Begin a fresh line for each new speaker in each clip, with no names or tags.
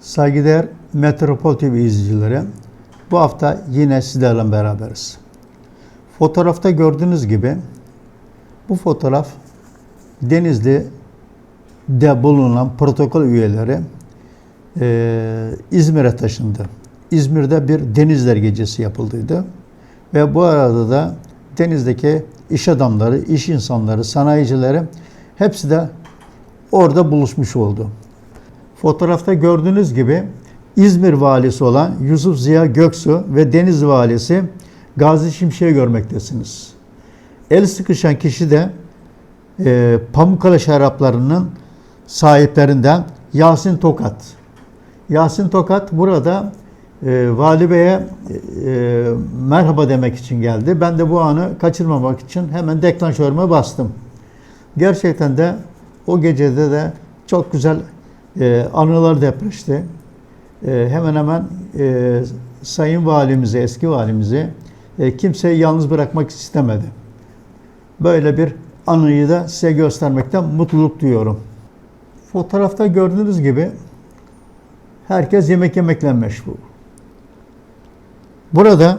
Saygıdeğer Metropol TV izleyicileri, bu hafta yine sizlerle beraberiz. Fotoğrafta gördüğünüz gibi bu fotoğraf Denizli'de bulunan protokol üyeleri eee, İzmir'e taşındı. İzmir'de bir denizler gecesi yapıldıydı. Ve bu arada da denizdeki iş adamları, iş insanları, sanayicileri hepsi de orada buluşmuş oldu. Fotoğrafta gördüğünüz gibi İzmir valisi olan Yusuf Ziya Göksu ve Deniz valisi Gazi Şimşek'i görmektesiniz. El sıkışan kişi de e, Pamukkale şaraplarının sahiplerinden Yasin Tokat. Yasin Tokat burada e, Vali Bey'e e, merhaba demek için geldi. Ben de bu anı kaçırmamak için hemen deklanşörüme bastım. Gerçekten de o gecede de çok güzel e, anılar depreşti. E, hemen hemen e, Sayın Valimizi, eski valimizi e, kimseyi yalnız bırakmak istemedi. Böyle bir anıyı da size göstermekten mutluluk duyuyorum. Fotoğrafta gördüğünüz gibi herkes yemek yemekle meşgul. Burada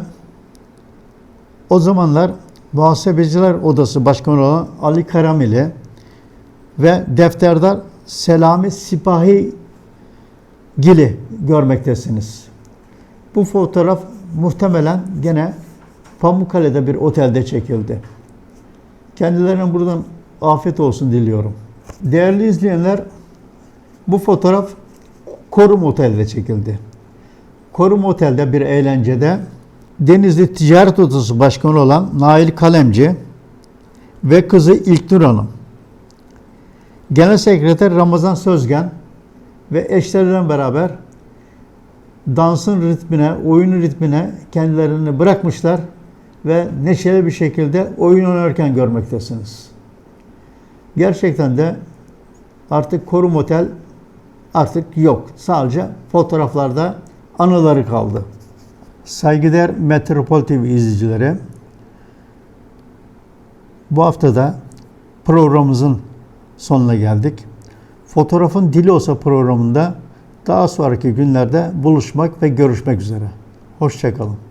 o zamanlar Muhasebeciler Odası Başkanı olan Ali Karamili ve defterdar Selami Sipahi Gili görmektesiniz. Bu fotoğraf muhtemelen gene Pamukkale'de bir otelde çekildi. Kendilerine buradan afiyet olsun diliyorum. Değerli izleyenler, bu fotoğraf Korum Otel'de çekildi. Korum Otel'de bir eğlencede Denizli Ticaret Odası Başkanı olan Nail Kalemci ve kızı İlknur Hanım, Genel Sekreter Ramazan Sözgen ve eşleriyle beraber dansın ritmine, oyunun ritmine kendilerini bırakmışlar ve neşeli bir şekilde oyun oynarken görmektesiniz. Gerçekten de artık Korum Otel artık yok. Sadece fotoğraflarda anıları kaldı. Saygıdeğer Metropol TV izleyicileri, bu haftada programımızın sonuna geldik. Fotoğrafın Dili Olsa programında daha sonraki günlerde buluşmak ve görüşmek üzere. Hoşçakalın.